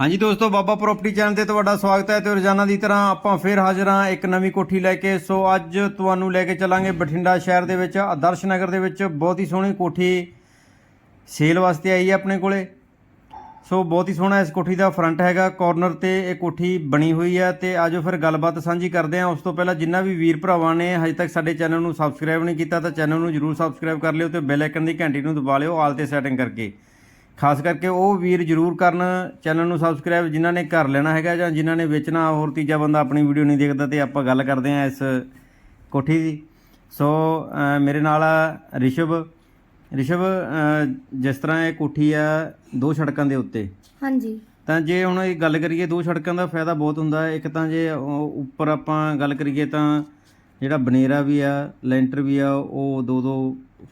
ਹਾਂਜੀ ਦੋਸਤੋ, ਬਾਬਾ property channel ਤੇ ਤੁਹਾਡਾ ਸਵਾਗਤ ਹੈ ਤੇ ਰੋਜ਼ਾਨਾ ਦੀ ਤਰ੍ਹਾਂ ਆਪਾਂ ਫੇਰ ਹਾਜ਼ਰ ਹਾਂ ਇੱਕ ਨਵੀਂ ਕੋਠੀ ਲੈ ਕੇ। ਸੋ ਅੱਜ ਤੁਹਾਨੂੰ ਲੈ ਕੇ ਚੱਲਾਂਗੇ ਬਠਿੰਡਾ ਸ਼ਹਿਰ ਦੇ ਵਿੱਚ, ਆਦਰਸ਼ ਨਗਰ ਦੇ ਵਿੱਚ ਬਹੁਤ ਹੀ ਸੋਹਣੀ ਕੋਠੀ ਸੇਲ ਵਾਸਤੇ ਆਈ ਹੈ ਆਪਣੇ ਕੋਲੇ। ਸੋ ਬਹੁਤ ਹੀ ਸੋਹਣਾ ਇਸ ਕੋਠੀ ਦਾ ਫਰੰਟ ਹੈਗਾ, ਕਾਰਨਰ ਤੇ ਇਹ ਕੋਠੀ ਬਣੀ ਹੋਈ ਹੈ ਤੇ ਆਜੋ ਫਿਰ ਗੱਲਬਾਤ ਸਾਂਝੀ ਕਰਦੇ ਹਾਂ। ਉਸ ਤੋਂ ਪਹਿਲਾਂ ਜਿੰਨਾ ਵੀ ਵੀਰ ਭਰਾਵਾਂ ਨੇ ਹਜੇ ਤੱਕ ਸਾਡੇ ਚੈਨਲ ਨੂੰ ਸਬਸਕ੍ਰਾਈਬ ਨਹੀਂ ਕੀਤਾ ਤਾਂ ਚੈਨਲ ਨੂੰ ਜਰੂਰ ਸਬਸਕ੍ਰਾਈਬ ਕਰ ਲਿਓ ਤੇ ਬੈਲ ਆਈਕਨ ਦੀ ਘੰਟੀ ਨੂੰ ਦਬਾ ਲਿਓ, ਆਲ ਤੇ ਸੈਟਿੰਗ ਕਰਕੇ। ਖਾਸ ਕਰਕੇ ਉਹ ਵੀਰ ਜਰੂਰ ਕਰਨ ਚੈਨਲ ਨੂੰ ਸਬਸਕ੍ਰਾਈਬ ਜਿਨ੍ਹਾਂ ਨੇ ਕਰ ਲੈਣਾ ਹੈਗਾ ਜਾਂ ਜਿਨ੍ਹਾਂ ਨੇ ਵੇਚਣਾ ਹੋਰ ਤੀਜਾ ਬੰਦਾ ਆਪਣੀ ਵੀਡੀਓ ਨਹੀਂ ਦੇਖਦਾ ਤੇ ਆਪਾਂ ਗੱਲ ਕਰਦੇ ਹਾਂ ਇਸ ਕੋਠੀ ਦੀ। ਸੋ ਮੇਰੇ ਨਾਲ ਆ ਰਿਸ਼ਵ। ਰਿਸ਼ਵ ਜਿਸ ਤਰ੍ਹਾਂ ਇਹ ਕੋਠੀ ਆ ਦੋ ਸੜਕਾਂ ਦੇ ਉੱਤੇ। ਹਾਂਜੀ। ਤਾਂ ਜੇ ਹੁਣ ਇਹ ਗੱਲ ਕਰੀਏ ਦੋ ਸੜਕਾਂ ਦਾ ਫਾਇਦਾ ਬਹੁਤ ਹੁੰਦਾ। ਇੱਕ ਤਾਂ ਜੇ ਉੱਪਰ ਆਪਾਂ ਗੱਲ ਕਰੀਏ ਤਾਂ ਜਿਹੜਾ ਬਨੇਰਾ ਵੀ ਆ ਲੈਂਟਰ ਵੀ ਆ ਉਹ 2-2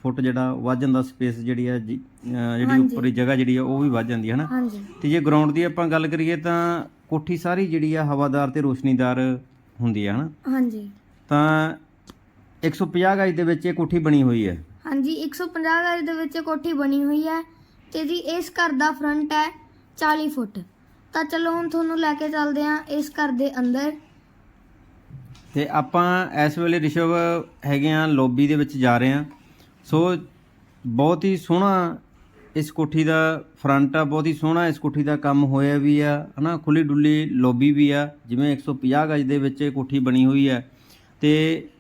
ਫੁੱਟ ਜਿਹੜਾ ਵੱਧ ਜਾਂਦਾ ਸਪੇਸ ਜਿਹੜੀ ਆ ਜਿਹੜੀ। ਉੱਪਰ ਦੀ ਜਗ੍ਹਾ ਜਿਹੜੀ ਆ ਉਹ ਵੀ ਵੱਧ ਜਾਂਦੀ ਹੈ ਹਨਾ? ਹਾਂਜੀ। ਤੇ ਜੇ ਗਰਾਊਂਡ ਦੀ ਆਪਾਂ ਗੱਲ ਕਰੀਏ ਤਾਂ ਕੋਠੀ ਸਾਰੀ ਜਿਹੜੀ ਆ ਹਵਾਦਾਰ ਤੇ ਰੋਸ਼ਨੀਦਾਰ ਹੁੰਦੀ ਆ ਹਨਾ? ਹਾਂਜੀ। ਤਾਂ 150 ਗਜ ਦੇ ਵਿੱਚ ਇਹ ਕੋਠੀ ਬਣੀ ਹੋਈ ਹੈ ਹਾਂਜੀ 150 ਗਜ ਦੇ ਵਿੱਚ ਕੋਠੀ ਬਣੀ ਹੋਈ ਹੈ ਤੇ ਜੀ ਇਸ ਘਰ ਦਾ ਫਰੰਟ ਹੈ 40 ਫੁੱਟ। ਤਾਂ ਚਲੋ ਹੁਣ ਤੁਹਾਨੂੰ ਲੈ ਕੇ ਚੱਲਦੇ ਹਾਂ ਇਸ ਘਰ ਦੇ ਅੰਦਰ। ਤੇ ਆਪਾਂ ਇਸ ਵੇਲੇ ਰਿਸ਼ਵ ਹੈਗੇ ਆ ਲੌਬੀ ਦੇ ਵਿੱਚ ਜਾ ਰਹੇ ਆ। ਸੋ ਬਹੁਤ ਹੀ ਸੋਹਣਾ ਇਸ ਕੋਠੀ ਦਾ ਫਰੰਟ ਆ ਬਹੁਤ ਹੀ ਸੋਹਣਾ ਇਸ ਕੋਠੀ ਦਾ ਕੰਮ ਹੋਇਆ ਵੀ ਆ ਹਨਾ? ਖੁੱਲੀ ਡੁੱਲੀ ਲੌਬੀ ਵੀ ਆ ਜਿਵੇਂ 150 ਗਜ ਦੇ ਵਿੱਚ ਇਹ ਕੋਠੀ ਬਣੀ ਹੋਈ ਹੈ ਤੇ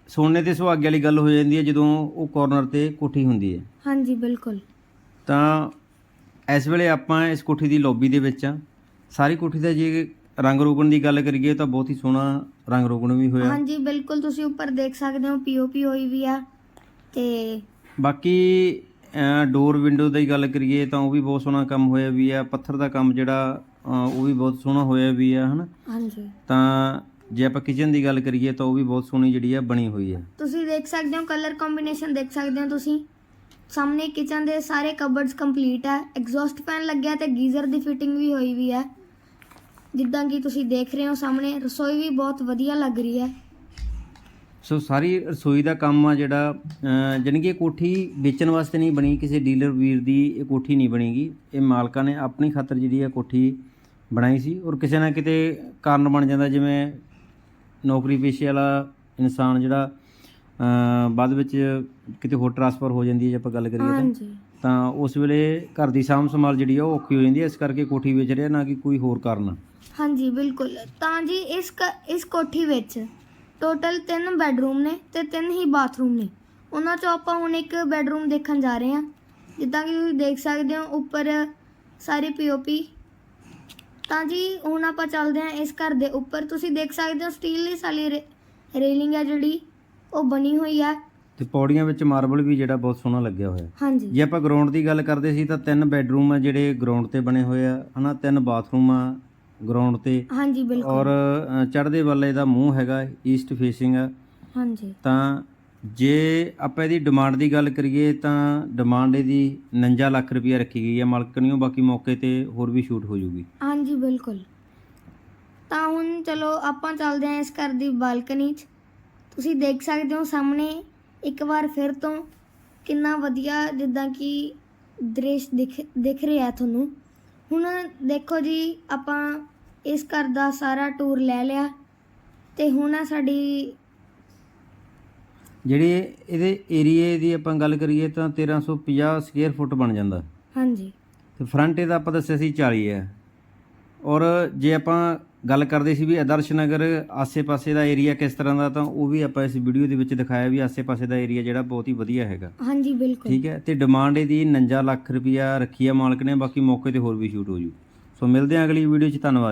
ਸੋਨੇ ਤੇ ਸੁਹਾਗੇ ਵਾਲੀ ਗੱਲ ਹੋ ਜਾਂਦੀ ਹੈ ਜਦੋਂ ਉਹ ਕਾਰਨਰ ਤੇ ਕੋਠੀ ਹੁੰਦੀ ਹੈ ਹਾਂਜੀ ਬਿਲਕੁਲ। ਤਾਂ ਇਸ ਵੇਲੇ ਆਪਾਂ ਇਸ ਕੋਠੀ ਦੀ ਲੌਬੀ ਦੇ ਵਿੱਚ ਆ। ਸਾਰੀ ਕੋਠੀ ਦਾ ਜੇ ਰੰਗ ਰੋਗਣ ਦੀ ਗੱਲ ਕਰੀਏ ਤਾਂ ਬਹੁਤ ਹੀ ਸੋਹਣਾ ਰੰਗ ਰੋਗਣ ਵੀ ਹੋਇਆ। ਹਾਂਜੀ ਬਿਲਕੁਲ ਤੁਸੀਂ ਉੱਪਰ ਦੇਖ ਸਕਦੇ ਹੋ ਪੀਓਪੀ ਹੋਈ ਵੀ ਆ ਤੇ ਬਾਕੀ ਡੋਰ ਵਿੰਡੋ ਦੀ ਗੱਲ ਕਰੀਏ ਤਾਂ ਉਹ ਵੀ ਬਹੁਤ ਸੋਹਣਾ ਕੰਮ ਹੋਇਆ ਵੀ ਆ। ਪੱਥਰ ਦਾ ਕੰਮ ਜਿਹੜਾ ਉਹ ਵੀ ਬਹੁਤ ਸੋਹਣਾ ਹੋਇਆ ਵੀ ਆ ਹਨਾ? ਹਾਂਜੀ। ਤਾਂ ਜੇ ਆਪਾਂ ਕਿਚਨ ਦੀ ਗੱਲ ਕਰੀਏ ਤਾਂ ਉਹ ਵੀ ਬਹੁਤ ਸੋਹਣੀ ਜਿਹੜੀ ਆ ਬਣੀ ਹੋਈ ਹੈ ਤੁਸੀਂ ਦੇਖ ਸਕਦੇ ਹੋ ਕਲਰ ਕੰਬੀਨੇਸ਼ਨ ਦੇਖ ਸਕਦੇ ਹੋ ਤੁਸੀਂ। ਸਾਹਮਣੇ ਕਿਚਨ ਦੇ ਸਾਰੇ ਕਬਰਡਸ ਕੰਪਲੀਟ ਹੈ ਐਗਜ਼ੌਸਟ ਫੈਨ ਲੱਗਿਆ ਤੇ ਗੀਜ਼ਰ ਦੀ ਫਿਟਿੰਗ ਵੀ ਹੋਈ ਵੀ ਹੈ ਜਿੱਦਾਂ ਕਿ ਤੁਸੀਂ ਦੇਖ ਰਹੇ ਹੋ ਸਾਹਮਣੇ ਰਸੋਈ ਵੀ ਬਹੁਤ ਵਧੀਆ ਲੱਗ ਰਹੀ ਹੈ। ਸੋ ਸਾਰੀ ਰਸੋਈ ਦਾ ਕੰਮ ਆ ਜਿਹੜਾ ਅ, ਜਾਣੀ ਕਿ ਇਹ ਕੋਠੀ ਵੇਚਣ ਵਾਸਤੇ ਨਹੀਂ ਬਣੀ ਕਿਸੇ ਡੀਲਰ ਵੀਰ ਦੀ ਇਹ ਕੋਠੀ ਨਹੀਂ ਬਣੀਗੀ। ਇਹ ਮਾਲਕਾਂ ਨੇ ਆਪਣੀ ਖਾਤਰ ਜਿਹੜੀ ਆ ਕੋਠੀ ਬਣਾਈ ਸੀ ਔਰ ਕਿਸੇ ਨਾ ਕਿਤੇ ਕਾਰਨ ਬਣ ਜਾਂਦਾ ਜਿਵੇਂ ਨੌਕਰੀ ਪੇਸ਼ੇ ਵਾਲਾ ਇਨਸਾਨ ਜਿਹੜਾ ਬਾਅਦ ਵਿੱਚ ਕਿਤੇ ਹੋਰ ਟਰਾਂਸਫਰ ਹੋ ਜਾਂਦੀ ਹੈ ਜੇ ਆਪਾਂ ਗੱਲ ਕਰੀਏ ਤਾਂ। ਹਾਂਜੀ। ਤਾਂ ਉਸ ਵੇਲੇ ਘਰ ਦੀ ਸਾਂਭ ਸੰਭਾਲ ਜਿਹੜੀ ਆ ਉਹ ਔਖੀ ਹੋ ਜਾਂਦੀ ਹੈ। ਇਸ ਕਰਕੇ ਕੋਠੀ ਵੇਚ ਰਿਹਾ ਨਾ ਕਿ ਕੋਈ ਹੋਰ ਕਾਰਨ। ਹਾਂਜੀ ਬਿਲਕੁਲ। ਤਾਂ ਜੀ ਇਸ ਕ- ਇਸ ਕੋਠੀ ਵਿੱਚ ਟੋਟਲ 3 ਬੈੱਡਰੂਮ ਨੇ ਤੇ 3 ਹੀ ਬਾਥਰੂਮ ਨੇ। ਉਹਨਾਂ ਚੋਂ ਆਪਾਂ ਹੁਣ ਇੱਕ ਬੈੱਡਰੂਮ ਦੇਖਣ ਜਾ ਰਹੇ ਹਾਂ। ਜਿੱਦਾਂ ਕਿ ਤੁਸੀਂ ਦੇਖ ਸਕਦੇ ਹੋ ਉੱਪਰ ਸਾਰੇ ਪੀਓਪੀ ਤਾਂ ਜੀ ਹੁਣ ਆਪਾਂ ਚੱਲਦੇ ਹਾਂ ਇਸ ਘਰ ਦੇ ਉੱਪਰ। ਤੁਸੀਂ ਦੇਖ ਸਕਦੇ ਹੋ ਸਟੀਲਲੈਸ ਵਾਲੀ ਰੇਲਿੰਗ ਹੈ ਜਿਹੜੀ। ਉਹ ਬਣੀ ਹੋਈ ਹੈ ਤੇ ਪੌੜੀਆਂ ਵਿੱਚ ਮਾਰਬਲ ਵੀ ਜਿਹੜਾ ਬਹੁਤ ਸੋਹਣਾ ਲੱਗਿਆ ਹੋਇਆ। ਹਾਂਜੀ। ਜੇ ਆਪਾਂ ਗਰਾਊਂਡ ਦੀ ਗੱਲ ਕਰਦੇ ਸੀ ਤਾਂ ਤਿੰਨ ਬੈੱਡਰੂਮ ਆ ਜਿਹੜੇ ਗਰਾਊਂਡ ਤੇ ਬਣੇ ਹੋਏ ਆ ਹਨਾ? ਤਿੰਨ ਬਾਥਰੂਮ ਆ ਗਰਾਊਂਡ ਤੇ। ਹਾਂਜੀ ਔਰ ਬਿਲਕੁਲ ਅ, ਚੜ੍ਹਦੇ ਵੱਲੇ ਦਾ ਮੂੰਹ ਹੈਗਾ ਈਸਟ ਫੇਸਿੰਗ ਆ। ਹਾਂਜੀ। ਤਾਂ ਜੇ ਆਪਾਂ ਇਹਦੀ ਡਿਮਾਂਡ ਦੀ ਗੱਲ ਕਰੀਏ ਤਾਂ ਡਿਮਾਂਡ ਇਹਦੀ 49 ਲੱਖ ਰੁਪਇਆ ਰੱਖੀ ਗਈ ਹੈ ਮਾਲਕਣੀਓ ਬਾਕੀ ਮੌਕੇ ਤੇ ਹੋਰ ਵੀ ਸ਼ੂਟ ਹੋ ਜੂਗੀ। ਹਾਂਜੀ ਬਿਲਕੁਲ। ਤਾਂ ਹੁਣ ਚਲੋ ਆਪਾਂ ਚੱਲਦੇ ਹਾਂ ਇਸ ਘਰ ਦੀ ਬਾਲਕਨੀ 'ਚ। ਤੁਸੀਂ ਦੇਖ ਸਕਦੇ ਹੋ ਸਾਹਮਣੇ ਇੱਕ ਵਾਰ ਫਿਰ ਤੋਂ ਕਿੰਨਾ ਵਧੀਆ ਜਿੱਦਾਂ ਕਿ ਦ੍ਰਿਸ਼ ਦਿਖ ਦਿਖ ਰਿਹਾ ਤੁਹਾਨੂੰ। ਹੁਣ ਦੇਖੋ ਜੀ ਆਪਾਂ ਇਸ ਘਰ ਦਾ ਸਾਰਾ ਟੂਰ ਲੈ ਲਿਆ ਤੇ ਹੁਣ ਆ ਸਾਡੀ ਜਿਹੜੀ ਇਹਦੇ ਏਰੀਏ ਦੀ ਆਪਾਂ ਗੱਲ ਕਰੀਏ ਤਾਂ 1350 ਸਕੁਅਰ ਫੁੱਟ ਬਣ ਜਾਂਦਾ। ਹਾਂਜੀ। ਤੇ ਫਰੰਟ ਇਹਦਾ ਆਪਾਂ ਦੱਸਿਆ ਸੀ 40 ਹੈ। ਔਰ ਜੇ ਆਪਾਂ ਗੱਲ ਕਰਦੇ ਸੀ ਵੀ ਆਦਰਸ਼ ਨਗਰ ਆਸੇ-ਪਾਸੇ ਦਾ ਏਰੀਆ ਕਿਸ ਤਰ੍ਹਾਂ ਦਾ ਤਾਂ ਉਹ ਵੀ ਆਪਾਂ ਇਸ ਵੀਡੀਓ ਦੇ ਵਿੱਚ ਦਿਖਾਇਆ ਵੀ ਆਸੇ-ਪਾਸੇ ਦਾ ਏਰੀਆ ਜਿਹੜਾ ਬਹੁਤ ਹੀ ਵਧੀਆ ਹੈਗਾ। ਹਾਂਜੀ ਬਿਲਕੁਲ। ਠੀਕ ਹੈ? ਤੇ ਡਿਮਾਂਡ ਇਹਦੀ 49 ਲੱਖ ਰੁਪਇਆ ਰੱਖੀ ਆ ਮਾਲਕ ਨੇ ਬਾਕੀ ਮੌਕੇ ਤੇ ਹੋਰ ਵੀ ਸ਼ੂਟ ਹੋ ਜੂ। ਸੋ ਮਿਲਦੇ ਹਾਂ ਅਗਲੀ ਵੀਡੀਓ 'ਚ ਧੰਨਵਾਦ।